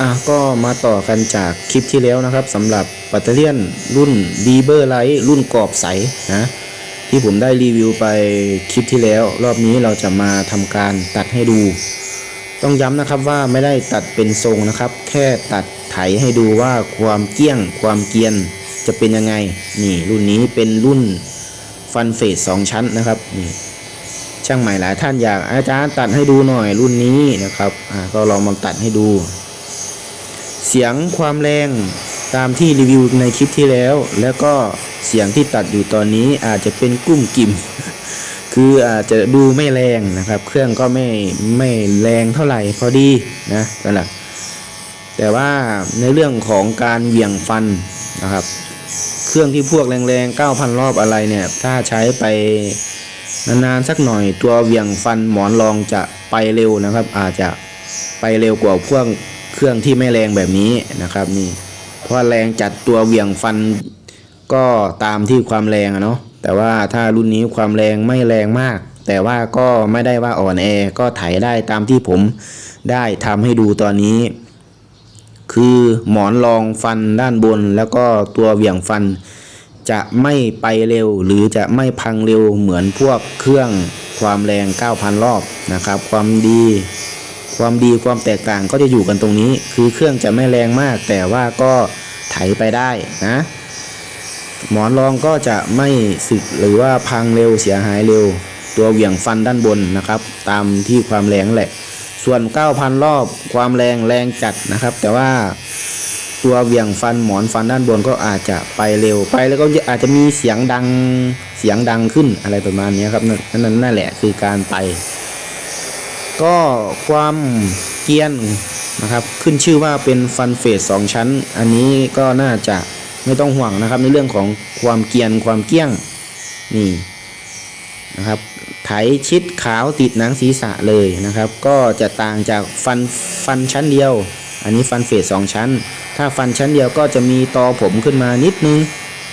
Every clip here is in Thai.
อะก็มาต่อกันจากคลิปที่แล้วนะครับสำหรับปัตเตอร์เลียนรุ่นดีเบอร์ไลท์รุ่นกรอบใสนะที่ผมได้รีวิวไปคลิปที่แล้ว รอบนี้เราจะมาทำการตัดให้ดู ต้องย้ำนะครับว่าไม่ได้ตัดเป็นทรงนะครับ แค่ตัดไถให้ดูว่าความเกี้ยงความเกียนจะเป็นยังไง นี่รุ่นนี้เป็นรุ่นฟันเฟสสองชั้นนะครับนี่ช่างใหม่หลายท่านอยากอาจารย์ตัดให้ดูหน่อยรุ่นนี้นะครับอ่าก็ลองมาตัดให้ดู เสียงความแรงตามที่รีวิวในคลิปที่แล้ว แล้วก็เสียงที่ตัดอยู่ตอนนี้อาจจะเป็นกุ้มกิ่ม คืออาจจะดูไม่แรงนะครับ เครื่องก็ไม่ไม่แรงเท่าไหร่พอดีนะนั่นแหละแต่ว่าในเรื่องของการเหวี่ยงฟันนะครับ เครื่องที่พวกแรงๆ 9,000 รอบอะไรเนี่ย ถ้าใช้ไปนานๆสักหน่อยตัวเหวี่ยงฟันหมอนรองจะไปเร็วนะครับ อาจจะไปเร็วกว่าพวก เครื่องที่ไม่แรงแบบนี้นะครับนี่เพราะแรงจัดตัวเหวี่ยงฟันก็ตามที่ความแรงอะเนาะแต่ว่าถ้ารุ่นนี้ความแรงไม่แรงมาก แต่ว่าก็ไม่ได้ว่าอ่อนแอก็ไถได้ตามที่ผมได้ทำให้ดูตอนนี้ คือหมอนรองฟันด้านบน แล้วก็ตัวเหวี่ยงฟัน จะไม่ไปเร็ว หรือจะไม่พังเร็วเหมือนพวกเครื่องความแรง 9,000 รอบนะครับ ความดี ความดีความแตกต่างก็จะอยู่กันตรงนี้ คือเครื่องจะไม่แรงมาก แต่ว่าก็ไถไปได้นะหมอนรองก็จะไม่สึกหรือว่าพังเร็วเสียหายเร็ว ตัวเหวี่ยงฟันด้านบนนะครับ ตามที่ความแรงแหละ ส่วน 9,000 รอบความแรงแรงจัดนะครับ แต่ว่าตัวเหวี่ยงฟันหมอนฟันด้านบนก็อาจจะไปเร็วไปแล้วก็อาจจะมีเสียงดังเสียงดังขึ้นอะไรประมาณนี้ครับนั่นนั่นนั่นแหละคือการไป ก็ความเกียนนะครับขึ้นชื่อว่าเป็นฟันเฟสสองชั้น อันนี้ก็น่าจะไม่ต้องห่วงนะครับ ในเรื่องของความเกียนความเกี้ยงนี่นะครับไถชิดขาวติดหนังศีรษะเลยนะครับ ก็จะต่างจากฟันฟันชั้นเดียว อันนี้ฟันเฟสสองชั้น ถ้าฟันชั้นเดียวก็จะมีตอผมขึ้นมานิดนึง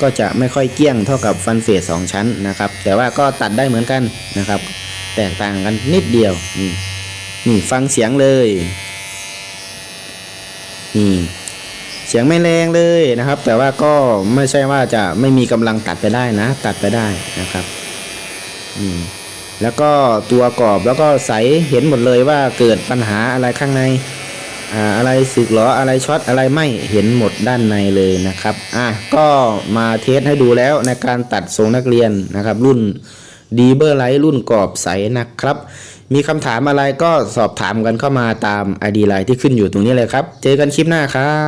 ก็จะไม่ค่อยเกี้ยงเท่ากับฟันเฟสสองชั้นนะครับ แต่ว่าก็ตัดได้เหมือนกันนะครับ แตกต่างกันนิดเดียวนี่ นี่ฟังเสียงเลย นี่เสียงไม่แรงเลยนะครับ แต่ว่าก็ไม่ใช่ว่าจะไม่มีกำลังตัดไปได้นะ ตัดไปได้นะครับอืมแล้วก็ตัวกรอบแล้วก็ใสเห็นหมดเลยว่าเกิดปัญหาอะไรข้างในอ่าอะไรสึกหรออะไรช็อตอะไรไม่เห็นหมดด้านในเลยนะครับอะก็มาเทสให้ดูแล้วในการตัดทรงนักเรียนนะครับ รุ่นดีเบอร์ไลท์รุ่นกรอบใสนะครับ มีคำถามอะไรก็สอบถามกันเข้ามาตาม ID ไลน์ที่ขึ้นอยู่ตรงนี้เลยครับ เจอกันคลิปหน้าครับ